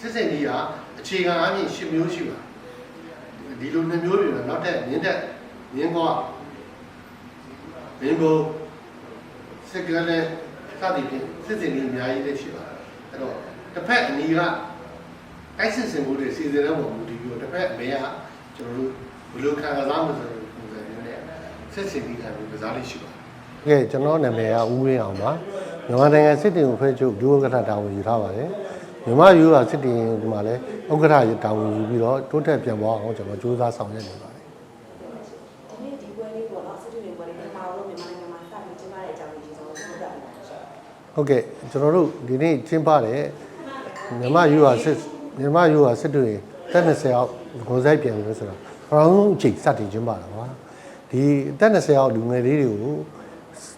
စစ်စင်ကြီးကအခြေခံအပြင်10မျိုးရှိပါတယ်ဒီလိုနှစ်မျိုးတွေတော့နောက်ထပ်မြင်းတက်မြင်းကွာမင်းဘုံစက်ကလည်းစသည်ဖြင့်စစ်စင်ကြီးအများကြီးလည်းရှိပါတယ်အဲ့တော့တစ်ဖက်အနီးကတိုက်စစ်စင်မှုတွေစီစဉ်တဲ့ပုံမူတည်ပြီးတော့တစ်ဖက်အမေကကျွန်တော်တို့ဘယ်လိုခံစားမှုဆိုတဲ့ပုံစံမျိုးနဲ့စစ်စင်ကြီးကလည်းကစားလေးရှိပါတယ်ကဲကျွန်တော်နာမည်ကဦးဝင်းအောင်ပါမြန်မာနိုင်ငံစစ်တင်ဖွဲ့ချုပ်ဒုဥက္ကဋ္ဌတာဝန်ယူထားပါတယ် မြန်မာယူကစစ်တင်ဒီမှာလည်းဥက္ကဋ္ဌတာဝန်ယူပြီးတော့တိုးတက်ပြန်သွားအောင်ကျွန်တော်ကြိုးစားဆောင်ရွက်နေပါတယ်ဒီနေ့ဒီပွဲလေးပေါ့နော်စစ်တီတွေပွဲလေးပထမဆုံးမြန်မာနိုင်ငံမှာစပြီးကျင်းပတဲ့အကြောင်းကြီးကျွန်တော်တို့ပြောပြပါမယ်ရှင်ဟုတ်ကဲ့ကျွန်တော်တို့ဒီနေ့ကျင်းပတဲ့မြန်မာယူကစစ်မြန်မာယူကစစ်တွေတက်20အောက်ဂုံဆိုင်ပြန်လို့ဆိုတော့ဘရောင်းအချိန်စတင်ကျင်းပတာပါဒီတက်20အောက်လူငယ်လေးတွေကို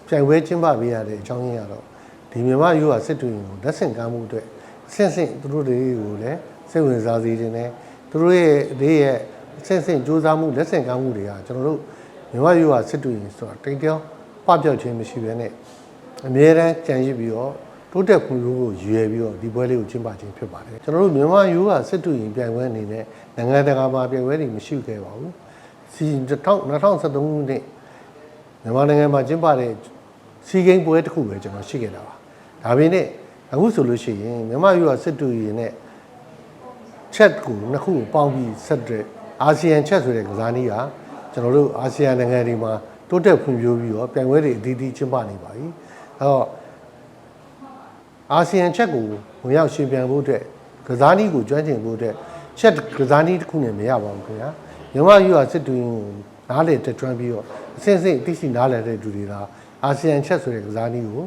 ပြိုင်ပွဲကျင်းပပေးရတဲ့အကြောင်းရင်းကတော့ဒီမြန်မာယူကစစ်တွေကိုလက်ဆင့်ကမ်းမှုအတွက် ဆင့်ဆင့်သူတို့တွေကိုလည်းစိတ်ဝင်စားစေခြင်းနဲ့သူတို့ရဲ့လေးရဲ့ဆင့်ဆင့်စူးစမ်းမှုလက်ဆင့်ကမ်းမှုတွေကကျွန်တော်တို့မြန်မာယူကစစ်တွေဆိုတာတိတ်တောင်းပပျောက်ခြင်းမရှိဘဲနဲ့အမြဲတမ်းကြံရစ်ပြီးတော့တိုးတက်ဖွံ့ဖြိုးဖို့ရည်ရွယ်ပြီးတော့ဒီပွဲလေးကိုကျင်းပခြင်းဖြစ်ပါတယ်ကျွန်တော်တို့မြန်မာယူကစစ်တူရင်ပြိုင်ပွဲအနေနဲ့နိုင်ငံတကာမှာပြိုင်ပွဲတွေမရှိခဲ့ပါဘူးစီ2023ခုနှစ်မြန်မာနိုင်ငံမှာကျင်းပတဲ့စီဂိမ်းပွဲတစ်ခုပဲကျွန်တော်ရှိခဲ့တာပါဒါပေမဲ့ အခုဆိုလို့ရှိရင်မြန်မာယူကစစ်တူရင်နဲ့ချက်ကိုနှစ်ခုကိုပေါင်းပြီးဆက်တဲ့အာဆီယံချက်ဆိုတဲ့ကစားနည်းကကျွန်တော်တို့အာဆီယံနိုင်ငံတွေမှာတိုးတက်ဖွံ့ဖြိုးပြီးတော့ပြိုင်ပွဲတွေအသီးသီးကျင်းပနေပါပြီအဲတော့အာဆီယံချက်ကိုဝင်ရောက်ရှင်ပြန်ဖို့အတွက်ကစားနည်းကိုကျွမ်းကျင်ဖို့အတွက်ချက်ကစားနည်းတစ်ခုနဲ့မရပါဘူးခင်ဗျာမြန်မာယူဟာစစ်တူရင်ကိုနားလေတက်ကျွမ်းပြီးတော့အစင်းစင်းသိရှိနားလည်တဲ့လူတွေကအာဆီယံချက်ဆိုတဲ့ကစားနည်းကို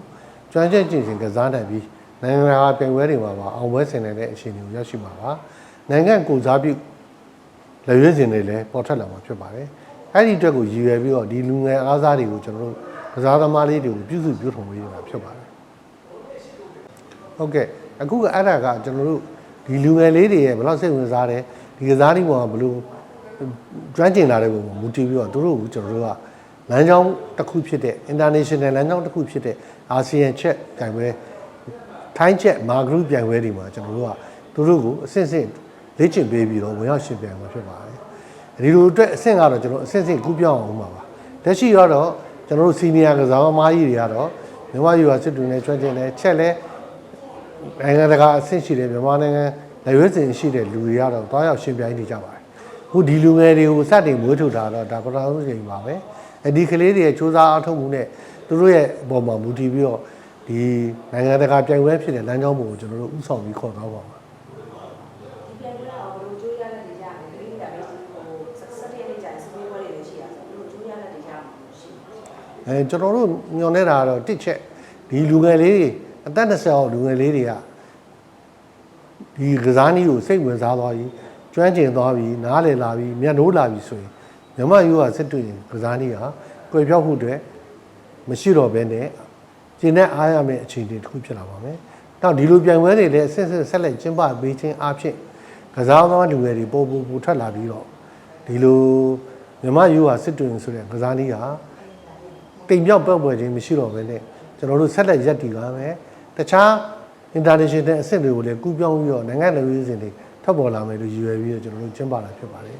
ကျွမ်းကျင်ကျင်ရှင်ကစားနိုင်ပြီး နိုင်ငံတကာပြိုင်ပွဲတွေမှာပါအောင်ပွဲဆင်နိုင်တဲ့အခြေအနေကိုရောက်ရှိမှာပါနိုင်ငံကိုစားပြုလက်ရွေးစင်တွေလည်းပေါ်ထွက်လာမှာဖြစ်ပါတယ်အဲ့ဒီအတွက်ကိုရည်ရွယ်ပြီးတော့ဒီလူငယ်အားစားတွေကိုကျွန်တော်တို့ကစားသမားလေးတွေကိုပြုစုပြုထုံပေးရတာဖြစ်ပါတယ်ဟုတ်ကဲ့အခုကအဲ့ဒါကကျွန်တော်တို့ဒီလူငယ်လေးတွေရဲ့ဘယ်လောက်စိတ်ဝင်စားတယ်ဒီကစားနည်းပေါ်မှာဘယ်လိုကျွမ်းကျင်လာတဲ့ပုံမှာမူတည်ပြီးတော့တို့တို့ကျွန်တော်တို့ကလမ်းကြောင်းတစ်ခုဖြစ်တဲ့ international လမ်းကြောင်းတစ်ခုဖြစ်တဲ့အာဆီယံချက်ပြိုင်ပွဲ ထိုင်းချက်မာဂရုပြိုင်ပွဲတွေမှာကျွန်တော်တို့ကတို့တို့ကိုအဆင့်ဆင့်လေ့ကျင့်ပေးပြီးတော့ဝင်ရောက်ရှင်ပြိုင်မှာဖြစ်ပါတယ်ဒီလိုအတွက်အဆင့်ကတော့ကျွန်တော်အဆင့်ဆင့်ကူးပြောင်းအောင်ပါပါလက်ရှိတော့ကျွန်တော်တို့စီနီယာကစားသမားကြီးတွေကတော့မြန်မာယူဟာစစ်တူနဲ့ကျွမ်းကျင်တယ်ချက်လဲနိုင်ငံတကာအဆင့်ရှိတဲ့မြန်မာနိုင်ငံလက်ရွေးစင်ရှိတဲ့လူတွေကတော့တွားရောက်ရှင်ပြိုင်နေကြပါတယ်။အခုဒီလူငယ်တွေကိုစတင်မွေးထုတ်တာတော့ဒါပထမဆုံးချိန်ပါပဲ။အဲဒီကလေးတွေရဲ့စူးစမ်းအားထုတ်မှုနဲ့သူတို့ရဲ့အပေါ်မှာမူတည်ပြီးတော့ ဒီနိုင်ငံတကာပြိုင်ပွဲဖြစ်တဲ့လမ်းကြောင်းပုံကိုကျွန်တော်တို့ဥဆောင်ပြီးခေါ်သွားပါမှာဒီပြန်ပွဲတော့ဘယ်လိုကြိုးရလက်တွေရမယ်ဒီနေ့ကလည်းဟိုဆက်တဲ့နေ့ကျရင်စပင်းပွဲတွေလည်းရှိရဆိုဘယ်လိုကြိုးရလက်တွေရမှာရှိတယ်။အဲကျွန်တော်တို့ညွန်နေတာကတော့တစ်ချက်ဒီလူငယ်လေးတွေအသက်20အောက်လူငယ်လေးတွေကဒီကစားနည်းကိုစိတ်ဝင်စားသွားပြီးကျွမ်းကျင်သွားပြီးနားလည်လာပြီးမျက်နှိုးလာပြီးဆိုရင်မြမယူကစစ်တွေ့ရင်ကစားနည်းဟာကြွယ်ပြောက်မှုတွေမရှိတော့ဘဲနဲ့ ကျင်တဲ့အားရမယ့်အခြေအနေတစ်ခုဖြစ်လာပါမယ်။နောက်ဒီလိုပြိုင်ပွဲတွေလည်းအစစ်စစ်ဆက်လက်ကျင်းပပေးခြင်းအဖြစ်ကစားသမားလူငယ်တွေပို့ပို့ပို့ထွက်လာပြီးတော့ဒီလိုမြမယူကစစ်တွေ့ရင်ဆိုတဲ့ကစားနည်းဟာတိမ်ပြောက်ပတ်ပွဲခြင်းမရှိတော့ဘဲနဲ့ကျွန်တော်တို့ဆက်လက်ရက်တည်ပါမယ်တခြား international အဆင့်တွေကိုလည်းကူးပြောင်းပြီးတော့နိုင်ငံလူကြီးစင်တွေထပ်ပေါ်လာမယ်လို့ရည်ရွယ်ပြီးတော့ကျွန်တော်တို့ကျင်းပတာဖြစ်ပါတယ်